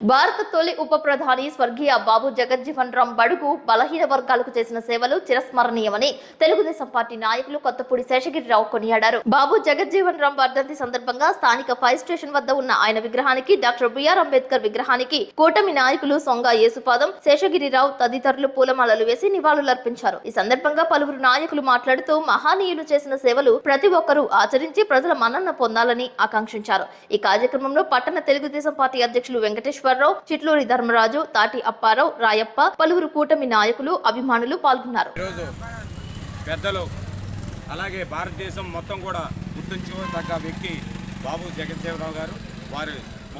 భారత తొలి ఉప ప్రధాని స్వర్గీయ బాబు జగజ్జీవన్ రామ్ బడుగు బలహీన వర్గాలకు చేసిన సేవలు చిరస్మరణీయమని తెలుగుదేశం పార్టీ నాయకులు కొత్తపూడి శేషగిరిరావు కొనియాడారు. బాబు జగజ్జీవన్ రామ్ వర్ధంతి సందర్భంగా స్థానిక ఫైర్ స్టేషన్ వద్ద ఉన్న ఆయన విగ్రహానికి డాక్టర్ బిఆర్ అంబేద్కర్ విగ్రహానికి కూటమి నాయకులు సొంగ యేసుపాదం శేషగిరిరావు తదితరులు పూలమాలలు వేసి నివాళులర్పించారు. ఈ సందర్భంగా పలువురు నాయకులు మాట్లాడుతూ మహానీయులు చేసిన సేవలు ప్రతి ఒక్కరూ ఆచరించి ప్రజల మన్నన పొందాలని ఆకాంక్షించారు. ఈ కార్యక్రమంలో పట్టణ తెలుగుదేశం పార్టీ అధ్యక్షులు వెంకటేశ్వర ఈశ్వరరావు చిట్లూరి ధర్మరాజు తాటి అప్పారావు రాయప్ప పలువురు కూటమి నాయకులు అభిమానులు పాల్గొన్నారు. పెద్దలు అలాగే భారతదేశం మొత్తం కూడా గుర్తుంచుకోదగ్గ వ్యక్తి బాబు జగజ్జీవనరావు గారు. వారు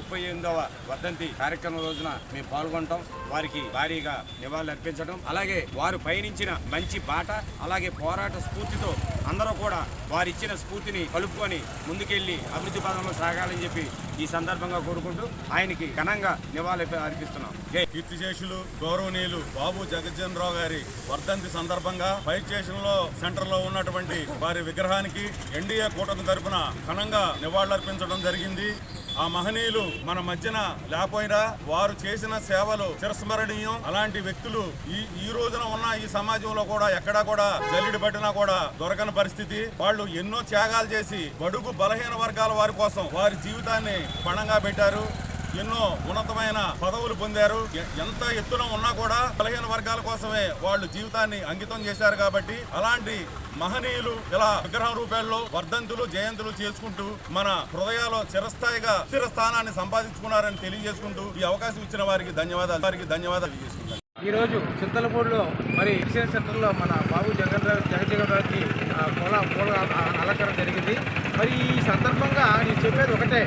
ముప్పై ఎనిమిదవ వర్ధంతి కార్యక్రమం రోజున మేము పాల్గొంటాం. వారికి భారీగా నివాళులు అర్పించడం. అలాగే వారు పయనించిన మంచి బాట అలాగే పోరాట స్ఫూర్తితో అందరూ కూడా వారిచ్చిన స్ఫూర్తిని కలుపుకొని ముందుకెళ్ళి అభివృద్ధి పదంలో సాగాలని చెప్పి ఈ సందర్భంగా కోరుకుంటూ ఆయనకి ఘనంగా నివాళులు అర్పిస్తున్నాం. జై కీర్తిశేషులు గౌరవనీయులు బాబు జగజ్జన్ రావు గారి వర్ధంతి సందర్భంగా ఫైర్ స్టేషన్లో సెంటర్లో ఉన్నటువంటి వారి విగ్రహానికి ఎన్డీఏ కూటమి తరఫున ఘనంగా నివాళులర్పించడం జరిగింది. ఆ మహనీయులు మన మధ్యన లేకపోయినా వారు చేసిన సేవలు చిరస్మరణీయం. అలాంటి వ్యక్తులు ఈ ఈ రోజున ఉన్న ఈ సమాజంలో కూడా ఎక్కడా కూడా జల్లిడి పట్టినా కూడా దొరకని పరిస్థితి. వాళ్ళు ఎన్నో త్యాగాలు చేసి బడుగు బలహీన వర్గాల వారి కోసం వారి జీవితాన్ని పణంగా పెట్టారు. ఎన్నో ఉన్నతమైన పదవులు పొందారు. ఎంత ఎత్తున ఉన్నా కూడా బలహీన వర్గాల కోసమే వాళ్ళు జీవితాన్ని అంకితం చేశారు కాబట్టి అలాంటి మహనీయులు ఇలా విగ్రహం రూపాల్లో వర్ధంతులు జయంతులు చేసుకుంటూ మన హృదయాల్లో చిరస్థాయిగా స్థిర స్థానాన్ని సంపాదించుకున్నారని తెలియజేసుకుంటూ ఈ అవకాశం ఇచ్చిన వారికి ధన్యవాదాలు. వారికి ధన్యవాదాలు తెలియజేసుకుంటాను. రోజు చింతలపూడిలో మరి విషయ సెంటర్లో మన బాబు జగన్ రావు జగజగన్ రావుకి పూల పూల అలంకరణ జరిగింది. మరి ఈ సందర్భంగా నేను చెప్పేది ఒకటే.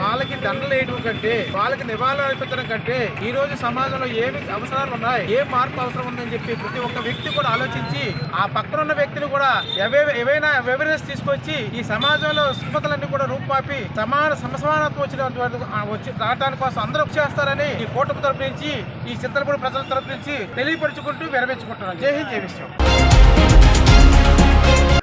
వాళ్ళకి దండలు వేయడం కంటే వాళ్ళకి నివాళులు అర్పించడం కంటే ఈ రోజు సమాజంలో ఏమి అవసరాలు ఉన్నాయి ఏ మార్పు అవసరం ఉందని చెప్పి ప్రతి ఒక్క వ్యక్తి కూడా ఆలోచించి ఆ పక్కన ఉన్న వ్యక్తిని కూడా ఎవే ఏవైనా అవేర్నెస్ తీసుకొచ్చి ఈ సమాజంలో స్థితిగతులన్నీ కూడా రూపుమాపి సమాన సమసమానత్వం వచ్చినటువంటి వచ్చి రావడానికి కోసం అందరూ చేస్తారని ఈ కూటమి తరపు నుంచి ఈ చిత్రపూడి ప్రజల తరపు నుంచి తెలియపరుచుకుంటూ విరమించుకుంటున్నాను. జై హింద్ జై విశ్వం.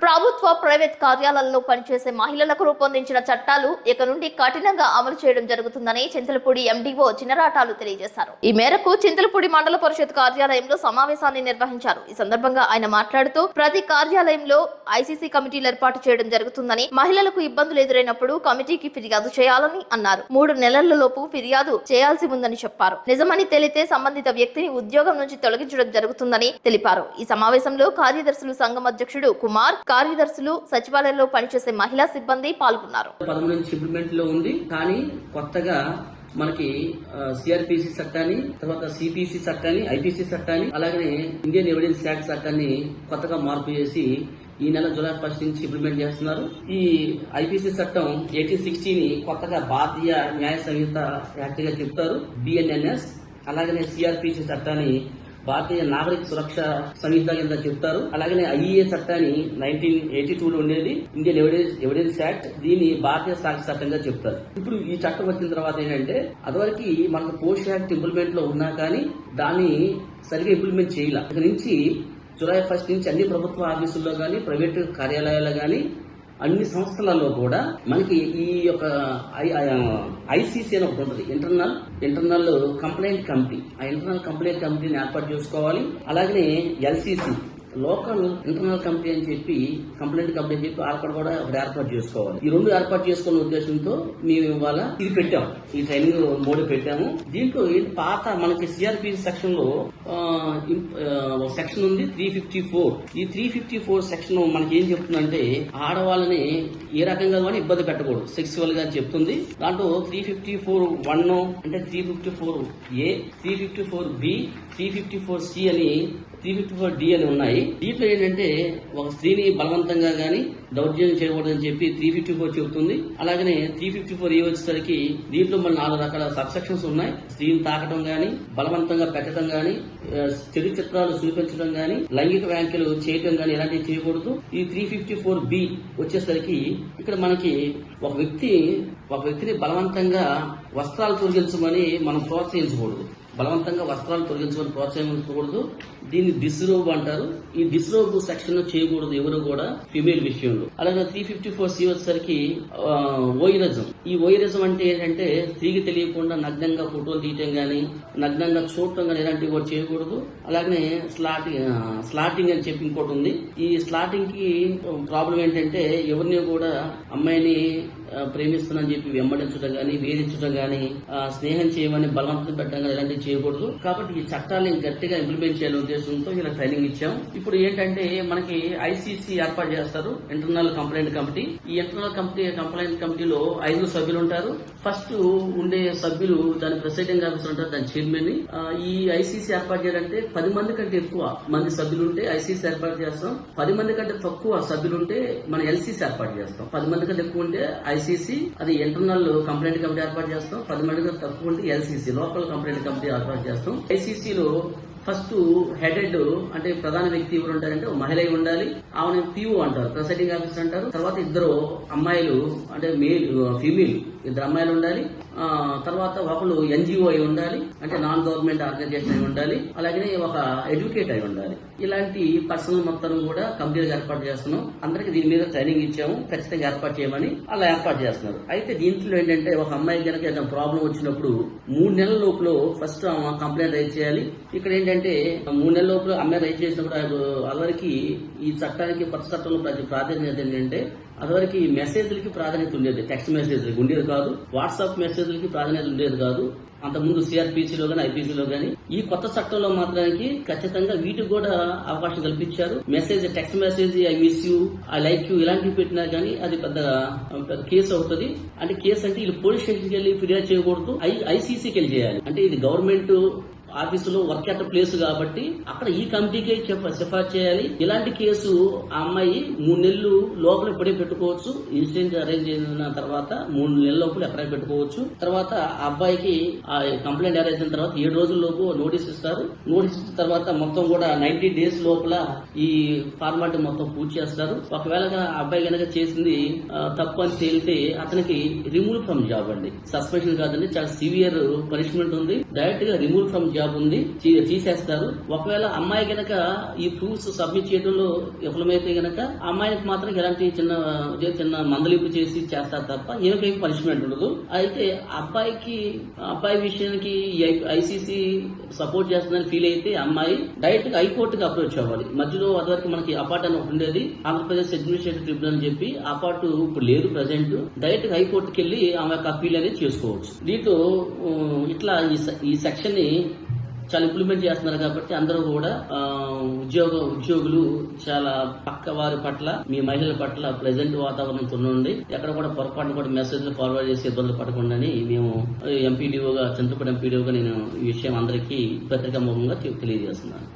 ప్రభుత్వ ప్రైవేట్ కార్యాలయాల్లో పనిచేసే మహిళలకు రూపొందించిన చట్టాలు ఇక నుండి కఠినంగా అమలు చేయడం జరుగుతుందని చింతలపూడి ఎండీఓ చిన్నరాటాలు తెలియజేశారు. ఈ మేరకు చింతలపూడి మండల పరిషత్ కార్యాలయంలో సమావేశాన్ని నిర్వహించారు. ఈ సందర్భంగా ఆయన మాట్లాడుతూ ప్రతి కార్యాలయంలో ఐసీసీ కమిటీలు ఏర్పాటు చేయడం జరుగుతుందని మహిళలకు ఇబ్బందులు ఎదురైనప్పుడు కమిటీకి ఫిర్యాదు చేయాలని అన్నారు. మూడు నెలలలోపు ఫిర్యాదు చేయాల్సి ఉందని చెప్పారు. నిజమని తెలితే సంబంధిత వ్యక్తిని ఉద్యోగం నుంచి తొలగించడం జరుగుతుందని తెలిపారు. ఈ సమావేశంలో కార్యదర్శులు సంఘం అధ్యక్షుడు కుమార్ కార్యదర్శులు సచివాలయంలో పనిచేసే మహిళా సిబ్బంది పాల్గొన్నారు. పదమూడు నుంచి ఇంప్లిమెంట్లో ఉంది కానీ కొత్తగా మనకి సిఆర్పిసి చట్టాన్ని తర్వాత సిపిసి చట్టాన్ని ఐపీసీ చట్టాన్ని అలాగే ఇండియన్ ఎవిడెన్స్ యాక్ట్ చట్టాన్ని కొత్తగా మార్పు చేసి ఈ నెల జూలై ఫస్ట్ నుంచి ఇంప్లిమెంట్ చేస్తున్నారు. ఈ ఐపీసీ చట్టం ఎయిటీన్ సిక్స్టీని కొత్తగా భారతీయ న్యాయ సంహిత యాక్ట్గా చెప్తారు బిఎన్ఎన్ఎస్ అలాగనే సిఆర్పిసి చట్టాన్ని భారతీయ నాగరిక సురక్ష సంహిత కింద చెప్తారు. అలాగనే ఐఏ చట్టాన్ని నైన్టీన్ ఎయిటీ టూ లో ఉండేది. ఇండియన్ ఎవిడెన్స్ ఎవిడెన్స్ యాక్ట్ దీన్ని భారతీయ సాక్షి చట్టంగా చెప్తారు. ఇప్పుడు ఈ చట్టం వచ్చిన తర్వాత ఏంటంటే అదివరకు మనకు పోస్ట్ యాక్ట్ ఇంప్లిమెంట్లో ఉన్నా కానీ దాన్ని సరిగ్గా ఇంప్లిమెంట్ చేయాలి. ఇక నుంచి జూలై ఫస్ట్ నుంచి అన్ని ప్రభుత్వ ఆఫీసుల్లో కానీ ప్రైవేట్ కార్యాలయాల్లో కానీ అన్ని సంస్థలలో కూడా మనకి ఈ యొక్క ఐసీసీ అని ఒకటి ఉంటుంది. ఇంటర్నల్ ఇంటర్నల్ కంప్లైంట్ కమిటీ ఆ ఇంటర్నల్ కంప్లైంట్ కమిటీని ఏర్పాటు చేసుకోవాలి. అలాగనే ఎల్సీసీ లోకల్ ఇంటర్నల్ కమిటీ అని చెప్పి కంప్లైంట్ కమిటీ అని చెప్పి అక్కడ కూడా ఒకటి ఏర్పాటు చేసుకోవాలి. ఈ రెండు ఏర్పాటు చేసుకున్న ఉద్దేశంతో మేము ఇవాళ ఇది పెట్టాం. ఈ ట్రైనింగ్ మోడీ పెట్టాము. దీంట్లో పాత మనకి సిఆర్పి సెక్షన్లో సెక్షన్ ఉంది త్రీ ఫిఫ్టీ ఫోర్ ఈ త్రీ ఫిఫ్టీ ఫోర్ సెక్షన్ మనకి ఏం చెప్తుందంటే ఆడవాళ్ళని ఏ రకంగా కూడా ఇబ్బంది పెట్టకూడదు. సెక్సువల్గా చెప్తుంది. దాంట్లో త్రీ ఫిఫ్టీ ఫోర్ వన్ అంటే three fifty four A three fifty four B three fifty four C అని త్రీ ఫిఫ్టీ ఫోర్ డి అని ఉన్నాయి. దీంట్లో ఏంటంటే ఒక స్త్రీని బలవంతంగా కానీ దౌర్జన్యం చేయకూడదని చెప్పి త్రీ ఫిఫ్టీ ఫోర్ చెబుతుంది. అలాగనే త్రీ ఫిఫ్టీ ఫోర్ ఏ వచ్చేసరికి దీంట్లో మన నాలుగు రకాల సబ్సెక్షన్స్ ఉన్నాయి. స్త్రీని తాకడం కానీ బలవంతంగా పెట్టడం కానీ చెడు చిత్రాలు చూపించడం కానీ లైంగిక వ్యాఖ్యలు చేయటం కానీ ఇలాంటివి చేయకూడదు. ఈ త్రీ ఫిఫ్టీ ఫోర్ బి వచ్చేసరికి ఇక్కడ మనకి ఒక వ్యక్తి ఒక వ్యక్తిని బలవంతంగా వస్త్రాలు తొలగించమని మనం ప్రోత్సహించకూడదు. బలవంతంగా వస్త్రాలు తొలగించమని ప్రోత్సహించకూడదు. దీన్ని డిస్రోబ్ అంటారు. ఈ డిస్రోబ్ సెక్షన్ చేయకూడదు ఎవరు కూడా ఫిమేల్ విషయంలో. అలాగే త్రీ ఫిఫ్టీ ఫోర్ సి వచ్చేసరికి ఓయిరజం ఈ ఓయిరజం అంటే ఏంటంటే స్త్రీకి తెలియకుండా నగ్నంగా ఫోటోలు తీయటం కానీ నగ్నంగా చూడటం కానీ ఇలాంటివి కూడా చేయకూడదు. అలాగే స్లాటింగ్ స్లాటింగ్ అని చెప్పి ఇంకోటి ఉంది. ఈ స్లాటింగ్కి ప్రాబ్లం ఏంటంటే ఎవరిని కూడా అమ్మాయిని ప్రేమిస్తున్నానని చెప్పి వెంబడించడం కానీ వేధించడం కానీ స్నేహం చేయమని బలవంతం పెట్టడం కానీ ఇలాంటివి చేయకూడదు. కాబట్టి ఈ చట్టాలను గట్టిగా ఇంప్లిమెంట్ చేయాలనే ఉద్దేశంతో ఇలా ట్రైనింగ్ ఇచ్చాం. ఇప్పుడు ఏంటంటే మనకి ఐసీసీ ఏర్పాటు చేస్తారు ఇంటర్నల్ కంప్లైంట్ కమిటీ ఈ ఇంటర్నల్ కమిటీ కంప్లైంట్ కమిటీలో ఐదుగురు సభ్యులు ఉంటారు. ఫస్ట్ ఉండే సభ్యులు దాని ప్రెసిడెంట్ ఆఫీసర్ ఉంటారు దాని చైర్మన్ని ఈ ఐసీసీ ఏర్పాటు చేయాలంటే పది మంది కంటే ఎక్కువ మంది సభ్యులు ఉంటే ఐసీసీ ఏర్పాటు చేస్తాం. పది మంది కంటే తక్కువ సభ్యులు ఉంటే మన ఎల్సీసీ ఏర్పాటు చేస్తాం. పది మంది కంటే ఎక్కువ ఉంటే ఐసీసీ అది ఇంటర్నల్ కంప్లైంట్ కమిటీ ఏర్పాటు చేస్తాం. పది మంది తక్కువ ఉంటే ఎల్సీసీ లోకల్ కంప్లైంట్ కమిటీ ఏర్పాటు చేస్తాం. ఐసీసీలో ఫస్ట్ హెడెడ్ అంటే ప్రధాన వ్యక్తి ఎవరు ఉంటారంటే ఒక మహిళ అయి ఉండాలి. ఆమె పిఓ అంటారు ప్రెసైడింగ్ ఆఫీసర్ అంటారు. తర్వాత ఇద్దరు అమ్మాయిలు అంటే మేల్ ఫీమేల్ ఇద్దరు అమ్మాయిలు ఉండాలి. తర్వాత ఒకళ్ళు ఎన్జిఓ అయి ఉండాలి అంటే నాన్ గవర్నమెంట్ ఆర్గనైజేషన్ అయి ఉండాలి అలాగే ఒక ఎడ్యుకేట్ అయి ఉండాలి. ఇలాంటి పర్సనల్ మొత్తం కూడా కంపెనీలకు ఏర్పాటు చేస్తున్నాం. అందరికి దీని మీద ట్రైనింగ్ ఇచ్చాము ఖచ్చితంగా ఏర్పాటు చేయమని అలా ఏర్పాటు చేస్తున్నారు. అయితే దీంట్లో ఏంటంటే ఒక అమ్మాయి కనుక ఏదైనా ప్రాబ్లం వచ్చినప్పుడు మూడు నెలల లోపల ఫస్ట్ కంప్లైంట్ రైజ్ చేయాలి. ఇక్కడ ఏంటంటే మూడు నెలల లోపల అమ్మాయి రైజ్ చేసినప్పుడు వాళ్ళకి ఈ చట్టానికి కొత్త చట్టంలో ప్రతి ప్రాధాన్యత ఏంటంటే అదివరకు మెసేజ్లకి ప్రాధాన్యత ఉండేది టెక్స్ట్ మెసేజ్లకి ఉండేది కాదు వాట్సాప్ మెసేజ్లకి ప్రాధాన్యత ఉండేది కాదు. అంతకుముందు సిఆర్పిసిలో కానీ ఐపీసీలో కానీ ఈ కొత్త చట్టంలో మాత్రానికి ఖచ్చితంగా వీటికి కూడా అవకాశం కల్పించారు. Message text message I miss you I like you ఇలాంటివి పెట్టినా కానీ అది పెద్ద పెద్ద కేసు అవుతుంది. అంటే కేసు అంటే వీళ్ళు పోలీస్ స్టేషన్కి వెళ్ళి ఫిర్యాదు చేయకూడదు. ఐ ఐసీసీకి వెళ్ళి చేయాలి. అంటే ఇది గవర్నమెంట్ ఆఫీసులో వర్క్ అట్ ప్లేస్ కాబట్టి అక్కడ ఈ కమిటీకే చెప్ప- సిఫార్సు చేయాలి. ఇలాంటి కేసు ఆ అమ్మాయి మూడు నెలలు లోపల ఇప్పుడే పెట్టుకోవచ్చు. ఇన్సిడెంట్ అరేంజ్ చేసిన తర్వాత మూడు నెలల లోపల ఎక్కడ పెట్టుకోవచ్చు. తర్వాత ఆ అబ్బాయికి ఆ కంప్లైంట్ అరేంజ్ అయిన తర్వాత ఏడు రోజుల లోపు నోటీస్ ఇస్తారు. నోటీస్ ఇచ్చిన తర్వాత మొత్తం కూడా నైన్టీ డేస్ లోపల ఈ ఫార్మాలిటీ మొత్తం పూర్తి చేస్తారు. ఒకవేళ ఆ అబ్బాయి కనుక చేసింది తప్పు అని తేలితే అతనికి రిమూవ్ ఫ్రమ్ జాబ్ అండి. సస్పెన్షన్ కాదండి. చాలా సివియర్ పనిష్మెంట్ ఉంది. డైరెక్ట్గా రిమూవ్ ఫ్రమ్ జాబ్ జాబ్ ఉంది తీసేస్తారు ఒకవేళ అమ్మాయి గనక ఈ ప్రూఫ్స్ సబ్మిట్ చేయడంలో విఫలమైతే గనక అమ్మాయికి మాత్రం ఎలాంటి చిన్న చిన్న మందలింపు చేసి చేస్తారు తప్ప ఏమికేం పనిష్మెంట్ ఉండదు. అయితే అబ్బాయికి అబ్బాయి విషయానికి ఐసీసీ సపోర్ట్ చేస్తుందని ఫీల్ అయితే అమ్మాయి డైరెక్ట్గా హైకోర్టుకి అప్రోచ్ అవ్వాలి. మధ్యలో అదివరకు మనకి అపార్ట్ అని ఒకటి ఉండేది. ఆంధ్రప్రదేశ్ అడ్మినిస్ట్రేటివ్ ట్రిబ్యునల్ అని చెప్పి అపార్ట్ ఇప్పుడు లేదు ప్రజెంట్ డైరెక్ట్గా హైకోర్టుకి వెళ్ళి ఆమె యొక్క అప్పీల్ అనేది చేసుకోవచ్చు. దీంతో ఇట్లా ఈ సె- ఈ సెక్షన్ని చాలా ఇంప్లిమెంట్ చేస్తున్నారు కాబట్టి అందరూ కూడా ఉద్యోగ ఉద్యోగులు చాలా పక్క వారి పట్ల మీ మహిళల పట్ల ప్రెజెంట్ వాతావరణంతో ఉండి ఎక్కడ కూడా పొరపాటు కూడా మెసేజ్ ఫార్వర్డ్ చేసి ఇబ్బందులు పడకుండా మేము ఎంపీడీఓగా చంద్రపూడి ఎంపీడీఓగా నేను ఈ విషయం అందరికీ పత్రికా ముఖంగా తెలియజేస్తున్నాను.